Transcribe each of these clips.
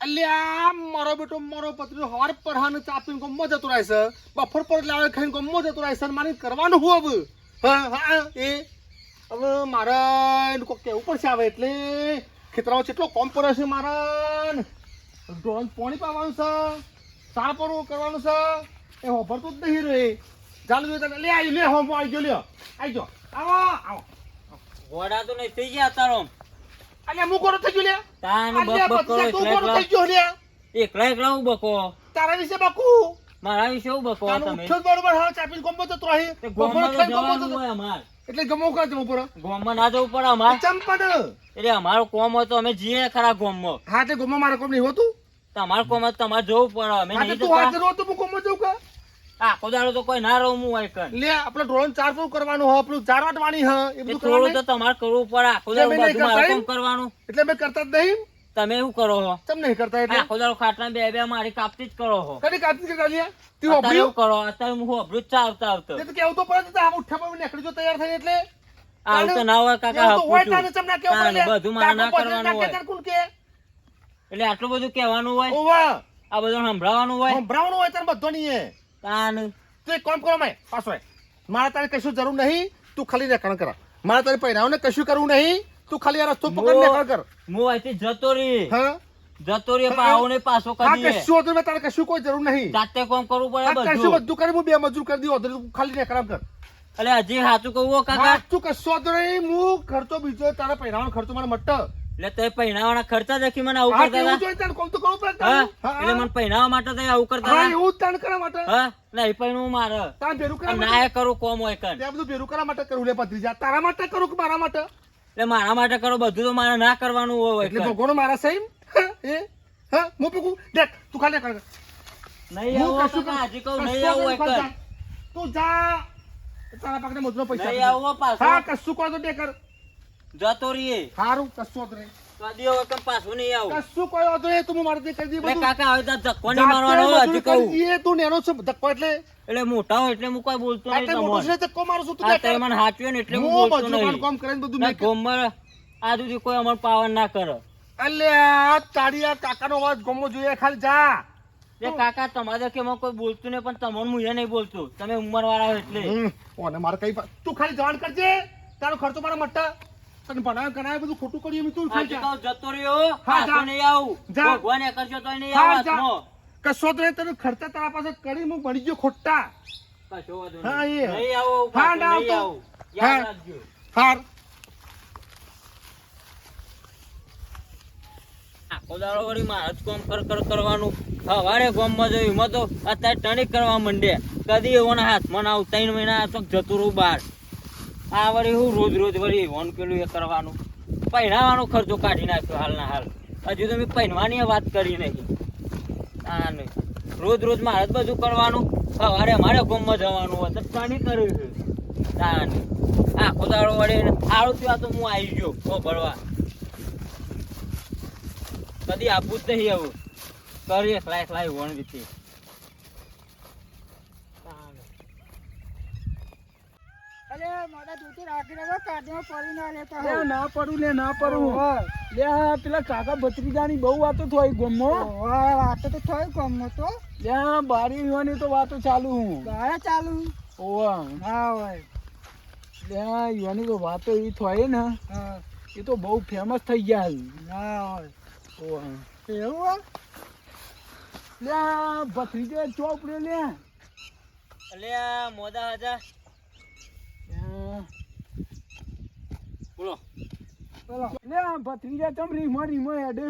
અલ્યા મારો બેટો, મારો પત્રી હર પર હાને ચાપીને ગમો જતો રહેશે બફર પર લાવે ખાઈને ગમો જતો રહેશે મારે કરવાનું હું હવે? હા હા, એ. હવે મારે એનું કોક કહેવું પડશે આવે એટલે ખેતરામાં કેટલો કોમ પડે છે મારા ડોન પાણી પાવાનું છે, સાર પર કરવાનું છે. એ હોભરતું જ નહીં રે. ચાલુ જોઈએ તો લે આવી લે હોમ આવી ગયો, લ્યો. આવી ગયો. આવો આવો. ઘોડા તો નહીં થઈ ગયા તારો. અલ્યા હું કોનો થઈ ગયો લે તાન બક બક કરો એકલા એકલા. થઈ ગયો લે એકલા એકલા હું બકો? તારા વિશે બકુ? મારા વિશે હું બકો તમે? ઉઠ્યો બરોબર હા ચાપીને ગમો તો રહી તે ગમો ગોમમાં તો અમાર. એટલે ગમો કા જવું પડે? ગોમમાં ના જવું પડે અમાર. ચંપડ. એટલે અમારો કોમ હતો અમે જીએ ખરા ગોમમાં. હા તે ગમો મારે કોમ નહીં હોતું. તમાર કોમ તમાર જવું પડે અમે નહીં તું હાજર હોતું હું કોમ જવું કા? આખો દાડો તો કોઈ ના રહું હું હોય કન લે આપણે ડ્રોન ચાર પૂરું કરવાનું હ આપણું ચાર વાટવાની હ એ એ બધું થોડું તો તમારે કરવું પડે આખો એટલે દાડો બધું મારે કરતા કરવાનું. એટલે મેં કરતા જ નહીં તમે શું કરો છો ચમ નહીં કરતા એટલે? આખો દાડો ખાટલા બે બે મારી કાપતી જ કરો છો કદી કાપી કે કાઢીએ તું અત્યારે હોભળ્યું કરો અત્યારે હું આવતો કેવું તો પડે તો આમ ઉઠ્યા પર નીકળી જો તૈયાર થઈ એટલે. આવું તો ના હોય કાકા બધું મારે ના કરવાનું હોય. એટલે આટલું બધું કહેવાનું હોય? આ બધું સંભળાવાનું હોય? સંભળાવવાનું હોય તારે બધો નહીં તાન તું એક કામ કરો મેં પાછો મારા તારે કશું જરૂર નહીં તું ખાલી રેખાણ કર. મારા તારે પહેરાવને કશું કરવું નહીં તું ખાલી આ રસ્તો પકડ રેખાણ કર. હું અહીંથી જતો રહી હા? જતો હા. આવો ને પાછો હા દે કશું મેં તારે કશું કોઈ જરૂર નહીં. જાતે કોમ કરવું પડે બધું કશું બધું. કરી હું બે મજૂર કરી દઉં તું ખાલી રેખાણ કર. અલે હજી સાચું કહું કાકા? તું કશો હતો નહીં હું ખર્ચો બીજો તારા પહેરાવાનો ખર્ચો મને મટતો એટલે તે પહેરાવાના ખર્ચા દેખી મને આવું કરતા હતા. જોઈએ તારે કોમ તો કરવું પડે એટલે મને પહેરાવા માટે તો આવું કરતા હતા. એવું જ કરવા માટે. હા નહીં પહેરવું મારે. તારે ભેરું કરવા ના એ કરું કોમ હોય કર. તે બધું ભેરું કરવા માટે કરું? લે પત્રીજા તારા માટે કરું કે મારા માટે? એટલે મારા માટે કરો બધું તો મારે ના કરવાનું હોય એટલે ભગવાન મારા સહી એ? હા હું પકું દેખ તું ખાલી કર નહીં આવું હોય કાકા, કહું નહીં આવું હોય કર? તું જા. તારા પાકને મોજનો પૈસા નહીં આવો હો હા કશું કોઈ તો દે કર જતો રહીએ. સારું કશું વાંધો નહીં. કદી હવે પાછું નહીં આવું. કશું કોઈ વાંધો નહીં તું મારે કરી દી બધું. કાકા હવે તો ધક્કો નહીં મારવાનો હજી કહું. કરી તું નેનો છે ધક્કો એટલે. એટલે મોટા હોય એટલે હું કોઈ બોલતો નહીં આટલે મોટો છે ધક્કો મારું છું તું તે મને હાચવ્યો ને એટલે હું હું બોલતો નહીં. કામ કરીને બધું મેં ગોમમાં આ કોઈ અમર પાવન ના કરે. તારી આ કાકાનો અવાજ ગમવો જોઈએ ખાલી જા. એ કાકા તમારે કે કોઈ બોલતું નહીં પણ તમને હું એ નહીં બોલતું. તમે ઉંમર વાળા એટલે. ઓને મારે કઈ તું ખાલી જાણ કરજે. તારો ખર્ચો મારા મટ્ટા. તને ભણાવે કરાય બધું ખોટું કરીએ તું. કહું જતો રહ્યો. હા, પાછો જા. નહીં આવું. ભગવાન એ કરશો તોય નહીં આવું કશો તો તને ખર્ચા તારા પાસે કરી હું ભણી ગયો ખોટા. હા, એ. નહીં આવું હા, ના આવતો. યાદ. રાખજો. હાર. આખો દાડો વળી મારે જ કોમ કર કર કરવાનું. સવારે જોયું તો અત્યારે ટણીક કરવા માંડે કદી હાથ હાથમાં આવું ત્રણ મહિના તો જતું રહું બહાર. આ વળી હું રોજ રોજ વળી વન પેલું એ કરવાનું. પહેરાવાનો ખર્ચો કાઢી નાખ્યો હાલના હાલ. હજુ તો મેં પહેરવાની વાત કરી નહીં. આ નહીં. રોજ રોજ મારે બધું કરવાનું. સવારે મારે ગોમમાં જવાનું હોય તો પાણી કર્યું છે. આ નહીં આખો દાડો વળી સારું થયું તો હું આવી ગયો. તો ભરવા. કદી આપવું જ નહીં આવું કરીએ લાઈફ એકલા વણ રીતે અરે મોટા જોતી રાખીને તો કાઢીમાં પડી ના લેતા લે ના પડું લે ના પડું. લે આ પેલા કાકા ભત્રીજાની બહુ વાતો થઈ ગમો. વાતો તો થયું ગામમાં તો. લે બારી વિવાની તો વાતો ચાલુ હું. ગાળા ચાલુ. ઓવા ના ભાઈ લે યુવાની તો વાતો એવી થઈ ને હા, એ તો બહુ ફેમસ થઈ ગયા હોય. ઓવા એવું લે આ ભત્રીજો ચોપડે લે. અલ્યા મોદા હતા લે બોલો. બોલો લે આ ભત્રીજા તમ રીમો રીમો હેડે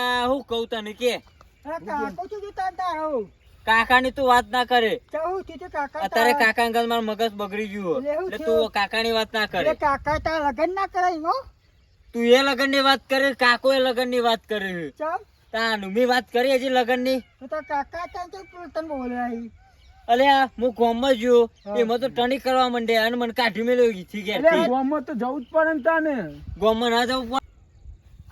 આ હું કહું તને કે કાકો તું હતા આવું? કાકાની તું વાત ના કરે. અત્યારે કાકા અંગલ મારું મગજ બગડી ગયું એટલે? તું કાકાની વાત ના કરે. કાકા તા લગન ના કરાય હો. તું એ લગનની વાત કરે કાકો એ લગનની વાત કરે. તાનું મેં વાત કરી હજી લગનની તો કાકા તા તો તને બોલ્યા? ઈ. અલ્યા હું ગામમાં ગયો. એમાં તો ટણી કરવા માંડ્યા અને મને કાઢી મેળ્યો થી ગયા ગામમાં તો જવું જ પડે ને તાને. ગામમાં ના જવું પણ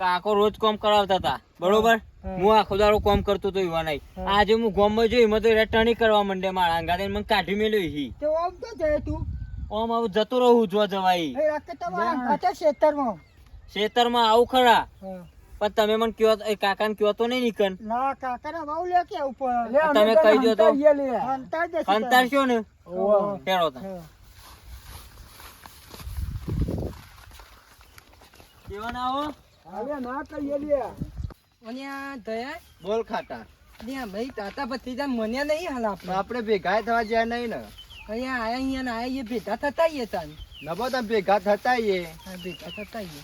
કાકો રોજ કામ કરાવતા હતા. બરોબર? હું આખો દાડો કોમ કરતો તો નહીં. આજે હું ગામમાં જોઈ એમાં તો ટણી કરવા માંડે મારા અંગાતે મને કાઢી મેળ્યો હી તો આમ તો જાય તું. ઓમ આવું જતો રહું જોવા જવાય. ખેતરમાં ખેતરમાં આવું ખરા. હા. પણ તમે મને કયો એ કાકાને કયો તો નહીં નીકળ. ના કાકાના બહુ લે કે ઉપર તમે કહી દો તો. અંતર અંતરશો ને. હેરો તા. હા. કેવા ના આવો હવે ના કહીએ લે. અહીંયા દયા બોલ ખાતા ત્યાં ભાઈ તાતા ભત્રીજા મને નહીં હાલ આપણે. આપણે ભેગા થવા જ્યાં નહીં ને. અહીંયા આયા અહીંયા ના આયા એ ભેગા થતા આઈએ તાન. નબો તમે ભેગા થતા એ હા ભેગા થતા આઈએ.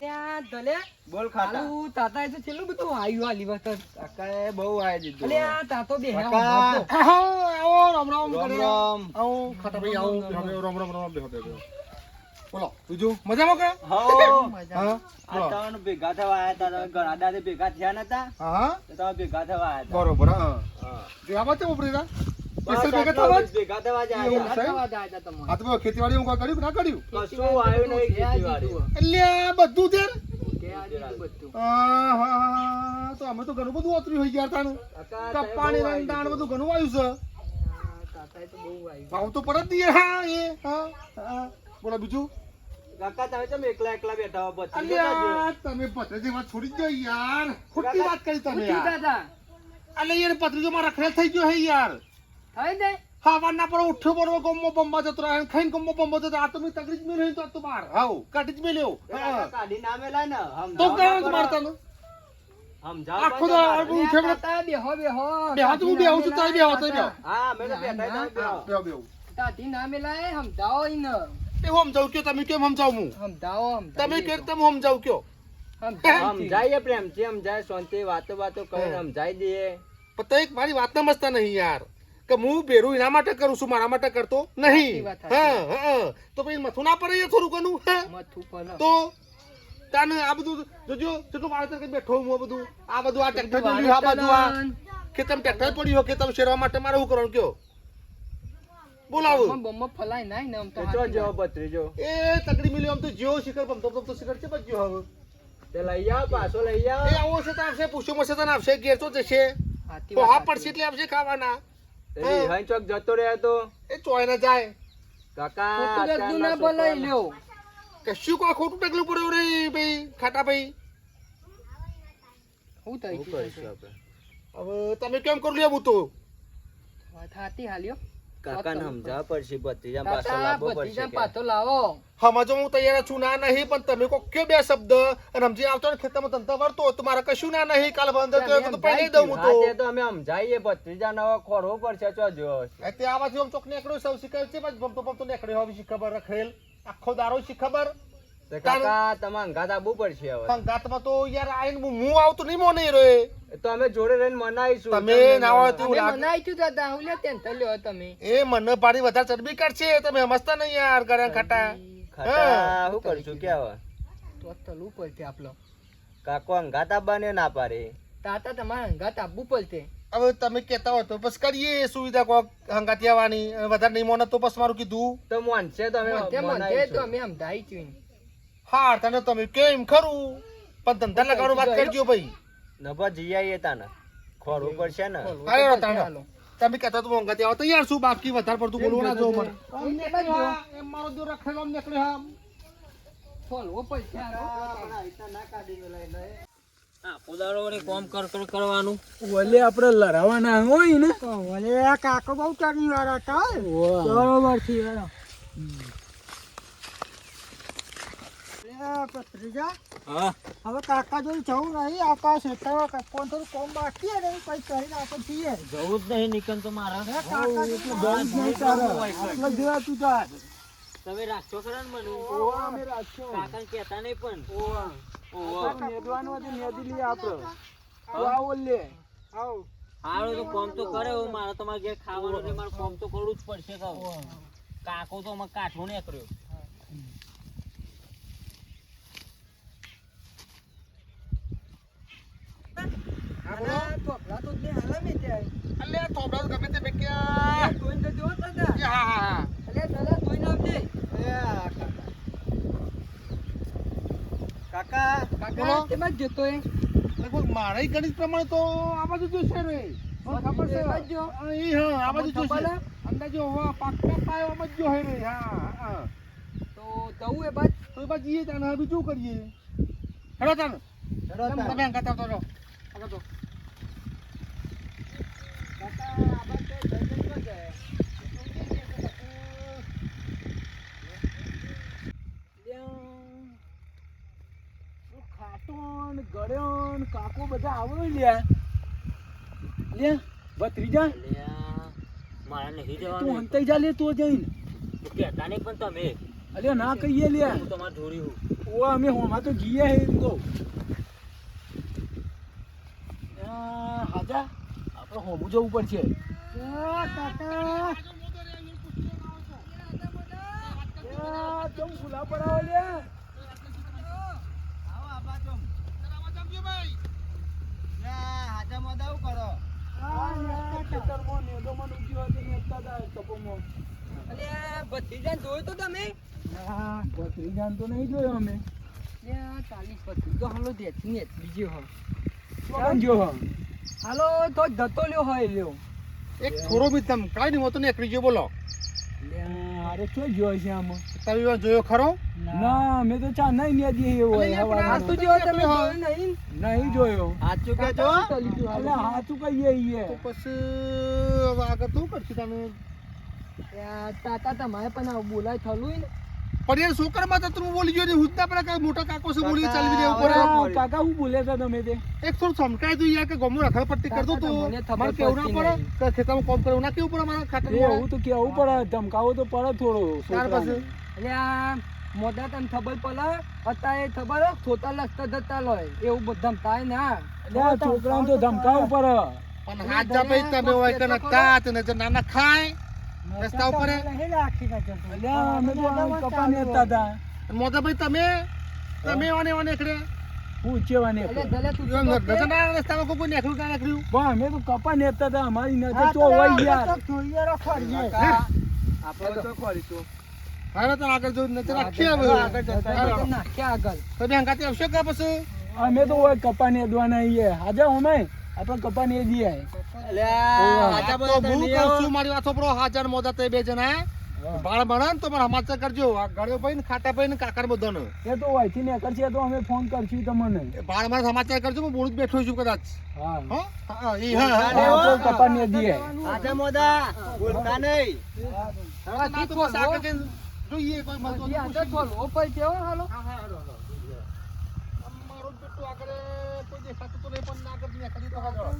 ત્યાં દલે બોલ ખાટા હાલું તાતા એ તો છેલ્લું બધું આવ્યું આ લીવર કાકાએ બહુ આવી દીધું. અલે આ તાતો બે કાકા. આવો આવો રામ રામ રામ કરે. રામ. આવો ખાટા ભાઈ આવો બેહો, બેહો, રામ રામ રામ બેહો, બેહો, બેહો. બોલો બીજું? મજામાં કે? હો. હા આ બોલો. ભેગા થવા આયા તા ઘણા દાડે ભેગા થયા નતા? હા? તો ભેગા થવા આયા બરોબર હા. હા. બસ ભેગા થવા ભેગા થવા જ એવું આયા છે? આ તો ખેતીવાડી હું કર્યું ના કર્યું? કશું આવ્યું નહીં ખેતીવાડી. એટલે બધું તો અમે તો ઘણું બધું ઓતર્યું હોય ગયા બધું આવ્યું છે. તો ભાવ તો પરત દઈએ હા એ હા બોલો બીજું? કાકા તમે કેમ એકલા એકલા બેઠા હો? તમે પત્રજી વાત છોડી દો યાર. ખોટી વાત કરી તમે યાર. અલે યાર પત્રજો માં રખડેલ થઈ ગયો હે યાર. થઈ દે. હા વારના પર ઉઠ્યો બરોબર ગમો બંબા જતો રહે ખાઈને ગમો બંબા જતો આ તો મેં તકડી જ મેલ્યો તો તો બાર હાવ કાઢી જ મેલ્યો. કાઢી ના મેલાય ને. તો સમજાવો કરો જ મારતા ને? સમજાવો આખો પણ દાડો તમારે. ઉઠે તાતા બેહો બેહો. બેહો તો હું બેહું છું, તાય બેહો, તાય બેહો. હા અમે તો બેઠા તમે બેહો. બેહો, બેહો. તાતી ના મેલાય સમજાવો ઈ ને. એ હું સમજાવું કયો? તમે કેમ સમજાવું હું? સમજાવો તમે સમજાવી કે દેજો. તમે સમજાવું કયો? સમજાવી સમજાઈએ પ્રેમથી સમજાય શાંતિ વાતો વાતો કરીને હા. સમજાઈ દઈએ. પણ તો એક મારી વાત સમજતા નહીં યાર. કે હું ભેરું એના માટે કરું છું મારા માટે કરતો નહીં. હા હા. તો પછી મથું ના પડે થોડું ઘણું હા? તો તાને આ બધું જોજો કેટલું વાળતર કરી બેઠો હું આ બધું. આ બધું આ ટ્રેક્ટર પડ્યું આ બધું આ. ખેતરમાં ટ્રેક્ટર પડ્યું હોય ખેતરમાં શેરવા માટે મારે શું કરવાનું કયો? બોલાવું. બમ્મ ફલાય નાય ને આમ તો જો જો જેવો ભત્રીજો એ તકડી મિલી આમ તો જેવો શિખર બમતો ભમતો શિખર છે બસ જેવો હવે. તે લઈ આવ પાછો લઈ એ આવો આવો છે તો આવશે પૂછ્યો મળશે તો આપશે ઘેર તો જશે. હાથી હા પડશે એટલે આવશે ખાવાના. તે રિહાઈ ચોક જતો રહ્યો તો? એ ચોય જાય. કાકા ખોટું ના બોલાઈ લ્યો. કશું કોઈ ખોટું ટકલું પડ્યું રે ભાઈ? ખાટા ભાઈ? હું થઈ ગયું હવે તમે કેમ કરું લ્યો હું તો? વાત હાલ્યો. કાકાને સમજાવવા પડશે ભત્રીજા પાછો લાવવો પડશે પાછો લાવો. સમજો હું તૈયાર છું ના નહીં પણ તમે કો કયો બે શબ્દ? અને સમજી આવતો ને ખેતરમાં ધંધા વર્તો તો મારે કશું ના નહીં કાલ બંધ હતો તો પહેલી દઉં હું તે. તો તો અમે સમજાઈએ ભત્રીજા નવો ખોરવો પડશે ચો જો તે આવાથી આમ ચોક નેકડો સૌ શીખે છે પણ ભમતો ભમતો નેકડો હવે શી ખબર રખેલ આખો દારો શી ખબર? તે કાકા તમારે અંગાત આવવું પડશે હવે. સંગાતમાં તો યાર આઈને હું હું આવતો નહીં મને રે. તો અમે જોડે રહીને મનાઈશું તમે ના હોય તો- અમે લાગ- મનાઈ છું દાદા હું લે તેન તલ્યો તમે. એ મને પાડી વધારે ચરબી કાઢશે તમે મસ્ત નહીં યાર ગળા ખાટા. ખાટા હું. કરશું કે હવે? તો તલવું પડશે આપલો. કાકો અંગાત આવવાને ના પાડે. તાતા તમારે હંગાત આપવું પડશે. હવે તમે કહેતા હોય તો બસ કરીએ સુવિધા કોક હંગાતી આવવાની. વધારે નહીં મોને તો બસ મારું કીધું. તો મોનશે તો અમે મધ્ય તો મનાઈશું. અમે સમજાઈ છું હા તને તમે કેમ ખરું? પણ ધંધા લગાડો વાત કરજો ભાઈ. નભા જઈ આવીએ તાને. ખોરવું પડશે ને. હાલો તાને તમે કહેતા તો હું હંગાતી આવો. તૈયાર શું બાકી વધારે પડતું બોલવું ના જો મને. એમ મારો જો રખેલો આમ હા. ખોલવો પડશે હાલો. આખો દાડો વળી કોમ કર કર કરવાનું. ઓલે આપણે લડાવાના હોય ને. ઓલે કાકો બહુ વાળા હતા બરોબર હવે કાકા જોડે જવું નહીં આપણા ખેતરમાં કોણ થોડું કોમ બાકી ને પછી કરીને આપણે જઈએ જવું જ નહીં નીકળ તો મારા કાકા જોડે જ નહીં તારે. આટલો તું તાર. તમે રાખશો ખરા ને મને ઓવા અમે રાખશો. કાકા કહેતા નહીં પણ ઓવા. ઓહો. આપણે હતું, નેદી લઈએ આપણે. તું લે. આવ. હારું તો કોમ તો કરે મારે તમારે ઘેર ખાવાનું મારે કોમ તો કરવું જ પડશે કાકો તો અમારે કાઠો નીકળ્યો આના ટોપલા તો જે હાલે મેં ત્યાં. અલ્યા થોભડા તો ગમે તે મેક્યા. ધોઈને તો જોવો દાદા. એ હા હા હા અલે દાદા ધોઈને આવજે. કાકા કાકા તેમાં જ જતો એ. લગભગ મારા ગણિત પ્રમાણે તો આ બાજુ જોશે રે. ખબર છે? એ. હા, આ બાજુ જોશે? અંદાજો હોવા પાક્કા પાયો આમ જ જો હે રે હા હા. તો જવું એ તો એ બાજુ જઈએ તાને હવે બીજું કરીએ? હેડો તાને હેડો તમે અંગાત આવતો રહો. આગળ તો ગળ્યોન કાકો બધા આવો લ્યા. લે ભત્રીજા મારે નહીં તું જવાનું જા લે તો જઈને તું કહેતા નહીં પણ તમે અલ્યા ના કહીએ લ્યા. હું તમારે જોડી હું? ઓ અમે હોમાં તો હે તો હાજા. હોમું જવું પડશે ચમ ફૂલા પડાવો કપોમાં. ભત્રીજાને જોયું તો તમે ભત્રીજાને તો નહીં જોયો અમે ચાલીસ પચીસ તો હાલો દેખી ને બીજી હો જો હો? હાલો તો જતો લ્યો હોય લ્યો. એક થોડો બી તમ કાઈ નહીં હોતો ને એકલી ગયો બોલો અરે ક્યાં જોયો છે આમ? તમે જોયો ખરો? ના મેં તો ચા નહીં ને દી એવો આ તો તમે નહીં? નહીં જોયો. સાચું કે જો અલે હાચું કહીએ ઈએ. તો પછી હવે આગળ શું કરશું તમે તાતા તમારે પણ બોલાય થલું ને. પણ યાર છોકરામાં તો તમે બોલી ગયો ને પેલા કાંઈ મોટા કાકો છે બોલી ચાલવી દે ઉપર કાકા હું બોલે હતા તમે તે. એક થોડું સમકાય તો યાર કે ગમો રખડ પટ્ટી કરતો તો. મને કેવું ના પડે? કે ખેતરમાં કોમ કરે એવું ના કેવું પડે મારા ખાતર એવું તો કેવું પડે ધમકાવો તો પડે થોડો ત્યાર. પછી? આ મોઢા તને ખબર પડે અત્યારે ખબર હે, લખતા જતા લોય એવું બધું થાય ના એટલે તો ધમકાવું પડે. પણ હાથ જાપે તમે હોય કે નાના ખાય રસ્તા ઉપર એટલે અમે તો આ કપા નેતા હતા. મોટાભાઈ તમે? તમે ઓને ઓને એકડે? રસ્તામાં કોઈ અમે તો કપા નેતા હતા અમારી નજર તો હોય યાર. આપણે તો કરીશું હવે તો આગળ જો નજર રાખીએ હવે. તો નાખ્યા આગળ તમે હંગાતે આવશો કે પછી? અમે તો હોય કપા નેદવાના ઈએ હાજા અમે આપણે કપા નેદીએ આ તો હું કહું છું મારી વાત સાંભળો હાજર મોદા તે બે જણા બાળ બણા તો પણ સમાચાર કરજો. આ ગળ્યો ભાઈ ને ખાટા ભાઈ ને કાકર બધાને. એ તો હોયથી નીકળશે તો અમે ફોન કરશું તમને. બાળ મારે સમાચાર કરજો હું બોલું બેઠો છું કદાચ. હા. હો? હા, ઈ હા, હા, હા, હા. આપણે કપા નેદીએ આજે મોદા બોલતા નહીં. હવે તો બસ જોઈએ કોઈ હો હાલો. હા, હા, હાલો, હાલો. આમ મારું બેટું આગળ કોઈ દેખાતું તો નહીં પણ આગળ નીકળ્યું તો હાલો. હાજા આ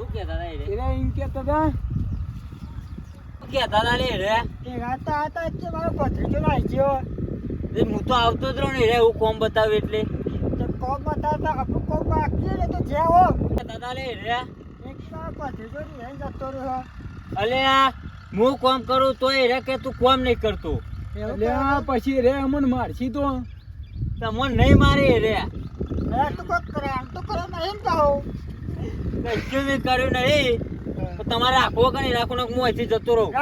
શું કહેતા હતા રે એરા એમ કહેતા હતા શું કહેતા હતા એ રે એ હતા હતા કે મારો પત્રીજો નાઈ ગયો. એ હું તો આવતો જ રહું ને એ રે હું કોમ બતાવ્યું એટલે? તો કોમ બતાવતા આપણું કોમ બાકી ને તો જ્યાં હો. હતા લે રે એક તો પત્રીજો જતો રહ્યો. અલે આ હું કોમ કરું તો એ રે કે તું કોમ નહીં કરતો? એટલે આ પછી રે અમને મારશી તો? તમને નહીં મારે રે તું કોક કરે આમ તો કરો નહીં ને કહો કશું બી કર્યું નહીં. તમારે રાખવો કે નહીં હું અહીંથી જતો રહું.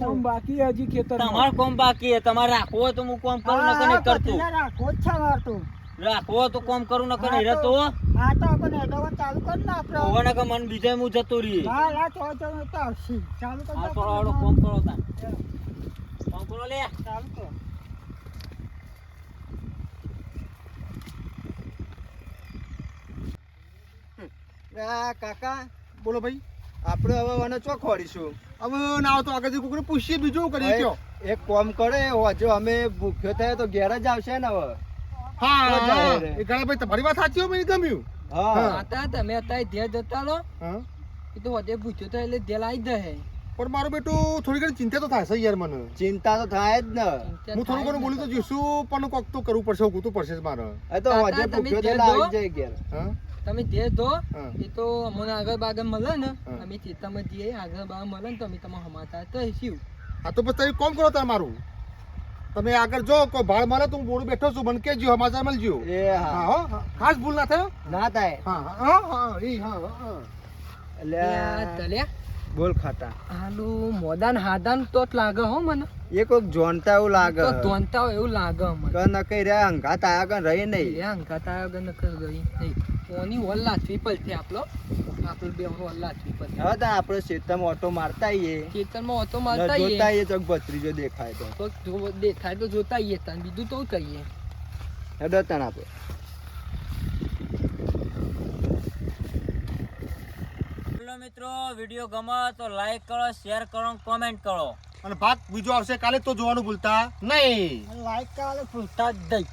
કોમ બાકી હજી ખેતર તમારે કોમ બાકી હે તમારે રાખવો હોય તો હું કોમ કરું નકર નહીં કરતું. પત્રીજા જ છે રાખવો તો કોમ કરું નકર નહીં રહેતો હા. તો આપણે ચાલુ કર ને આપણે. હોવા નકર મને બીજા હું જતો રહી હા હા તો તો તો ચાલુ કર આ થોડો કોમ કરો તા કોમ કરો લે. ચાલુ કર. કાકા બોલો ભાઈ. આપણે હવે આને ચો ખોડીશું? હવે ના તો આગળથી કોઈને પૂછીએ બીજું કરીએ કયો? એક કોમ કરે જો અમે ભૂખ્યો થાય તો ઘેર જ આવશે ને હવે. હા જાય એ ઘણા ભાઈ તમારી વાત સાચી હોય મને ગમ્યું. હા. હતા તમે હતા ધ્યેય જતા લો એ તો વધે ભૂખ્યો થાય એટલે ધ્યેય લાવી દે પણ મારું બેટું થોડી ઘણી ચિંતા તો થાય છે યાર મને. ચિંતા તો થાય જ ને. હું થોડું ઘણું બોલી તો જોઈશું પણ કોક તો કરવું પડશે ઉગતું પડશે મારે. એ તો વધે તમે ભૂખ્યો થાય. આવી જાય ઘેર. હા? તમે ધ્યેય દો એ તો અમને આગળ બાગળ મળે ને અમે ચેતામાં જઈએ આગળ બાગ મળે ને તો અમે તમે હમાતા તો શું હા તો પછી તમે કોમ કરો તાર મારું તમે આગળ જો કોઈ ભાડ મળે તો હું બોરું બેઠો છું મને કેજો સમાચાર મળજો. એ હા. હા. ખાસ ભૂલ ના થયો ના થાય. હા હા હા ઈ હા હા, હા એટલે તલ્યા બોલ ખાતા. આલુ મોદાન હાદાન તો જ લાગે હો મને. એ કોક જોનતા એવું લાગે. તો જોનતા હોય એવું લાગે મને. કે કઈ રે હંગાત આયા કન રહી નહીં એ અંકાતા વગર કર ગઈ નહીં ઓની ઓલ્લા લાચવી પડશે આપલો? આપણો બે લાચવી પડશે હવે તો આપણે ખેતરમાં ઓટો મારતા આઈએ. ખેતરમાં ઓટો મારતા મારતા જોતા આઈએ. તો ચોક ભત્રીજો દેખાય તો. તો જો દેખાય તો જોતા આઈએ તને. બીજું તો કહીએ? હેડો તણ આપણે બોલો મિત્રો વીડિયો ગમે તો લાઈક કરો શેર કરો કોમેન્ટ કરો. અને ભાગ બીજો આવશે કાલે તો જોવાનું ભૂલતા નહીં. લાઈક કાલે ભૂલતા જ દઈ